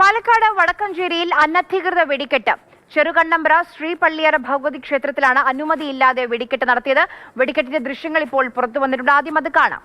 പാലക്കാട് വടക്കഞ്ചേരിയിൽ അനധികൃത വെടിക്കെട്ട്. ചെറുകണ്ണമ്പ്ര ശ്രീ പള്ളിയറ ഭഗവതി ക്ഷേത്രത്തിലാണ് അനുമതിയില്ലാതെ വെടിക്കെട്ട് നടത്തിയത്. വെടിക്കെട്ടിന്റെ ദൃശ്യങ്ങൾ ഇപ്പോൾ പുറത്തു വന്നിട്ടുണ്ട് ആദ്യം അത് കാണാം.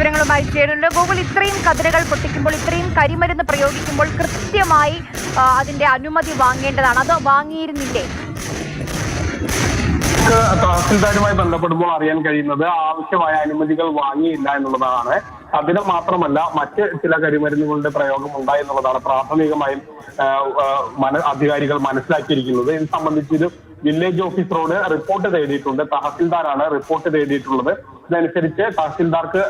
വിവരങ്ങളുമായി ചേരുന്നുണ്ട് ഗൂഗിൾ ഇത്രയും കതിരുകൾ പൊട്ടിക്കുമ്പോൾ ഇത്രയും കരിമരുന്ന് പ്രയോഗിക്കുമ്പോൾ കൃത്യമായി അതിന്റെ അനുമതി വാങ്ങേണ്ടതാണ്. അത് വാങ്ങിയിരുന്നില്ലേ? തഹസിൽദാരുമായി ബന്ധപ്പെടുമ്പോൾ അറിയാൻ കഴിയുന്നത് ആവശ്യമായ അനുമതികൾ വാങ്ങിയില്ല എന്നുള്ളതാണ്. അതിന് മാത്രമല്ല മറ്റ് ചില കരിമരുന്നുകളുടെ പ്രയോഗം ഉണ്ടായി എന്നുള്ളതാണ് പ്രാഥമികമായും അധികാരികൾ മനസ്സിലാക്കിയിരിക്കുന്നത്. ഇത് സംബന്ധിച്ചൊരു വില്ലേജ് ഓഫീസറോട് റിപ്പോർട്ട് തേടിയിട്ടുണ്ട്. തഹസിൽദാരാണ് റിപ്പോർട്ട് തേടിയിട്ടുള്ളത്. ഇതനുസരിച്ച് തഹസിൽദാർക്ക്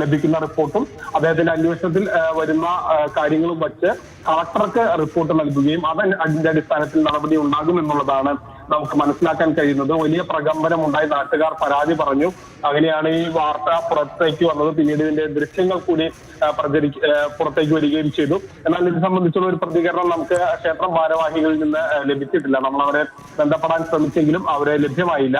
ലഭിക്കുന്ന റിപ്പോർട്ടും അദ്ദേഹത്തിന്റെ അന്വേഷണത്തിൽ വരുന്ന കാര്യങ്ങളും വച്ച് കളക്ടർക്ക് റിപ്പോർട്ട് നൽകുകയും അത് അതിന്റെ അടിസ്ഥാനത്തിൽ നടപടി ഉണ്ടാകും എന്നുള്ളതാണ് നമുക്ക് മനസ്സിലാക്കാൻ കഴിയുന്നത്. വലിയ പ്രകമ്പനം ഉണ്ടായി നാട്ടുകാർ പരാതി പറഞ്ഞു. അങ്ങനെയാണ് ഈ വാർത്ത പുറത്തേക്ക് വന്നത്. പിന്നീട് ഇതിന്റെ ദൃശ്യങ്ങൾ കൂടി പ്രചരി പുറത്തേക്ക് വരികയും ചെയ്തു. എന്നാൽ ഇത് സംബന്ധിച്ചുള്ള ഒരു പ്രതികരണം നമുക്ക് ക്ഷേത്രം ഭാരവാഹികളിൽ നിന്ന് ലഭിച്ചിട്ടില്ല. നമ്മൾ അവരെ ബന്ധപ്പെടാൻ ശ്രമിച്ചെങ്കിലും അവരെ ലഭ്യമായില്ല.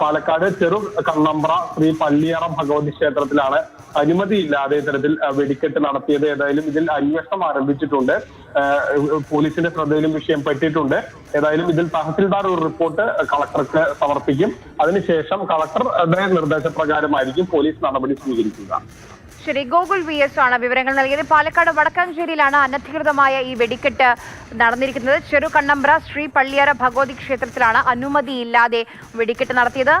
പാലക്കാട് ചെറു കണ്ണമ്പ്ര ശ്രീ പള്ളിയറ ഭഗവതി ക്ഷേത്രത്തിലാണ് അനുമതിയില്ലാതെ ഇത്തരത്തിൽ വെടിക്കെട്ട് നടത്തിയത്. ഏതായാലും ഇതിൽ അന്വേഷണം ആരംഭിച്ചിട്ടുണ്ട്. പോലീസിന്റെ ശ്രദ്ധയിലും വിഷയം പെട്ടിട്ടുണ്ട്. ഏതായാലും ഇതിൽ തഹസിൽദാർ ഒരു റിപ്പോർട്ട് കളക്ടർക്ക് സമർപ്പിക്കും. അതിനുശേഷം കളക്ടറുടെ നിർദ്ദേശപ്രകാരമായിരിക്കും പോലീസ് നടപടി സ്വീകരിക്കുക. ശരി ഗോകുൽ വി എസ് ആണ് വിവരങ്ങൾ നൽകിയത്. പാലക്കാട് വടക്കാഞ്ചേരിയിലാണ് അനധികൃതമായ ഈ വെടിക്കെട്ട് നടന്നിരിക്കുന്നത്. ചെറുകണ്ണമ്പ്ര ശ്രീ പള്ളിയാര ഭഗവതി ക്ഷേത്രത്തിലാണ് അനുമതിയില്ലാതെ വെടിക്കെട്ട് നടത്തിയത്.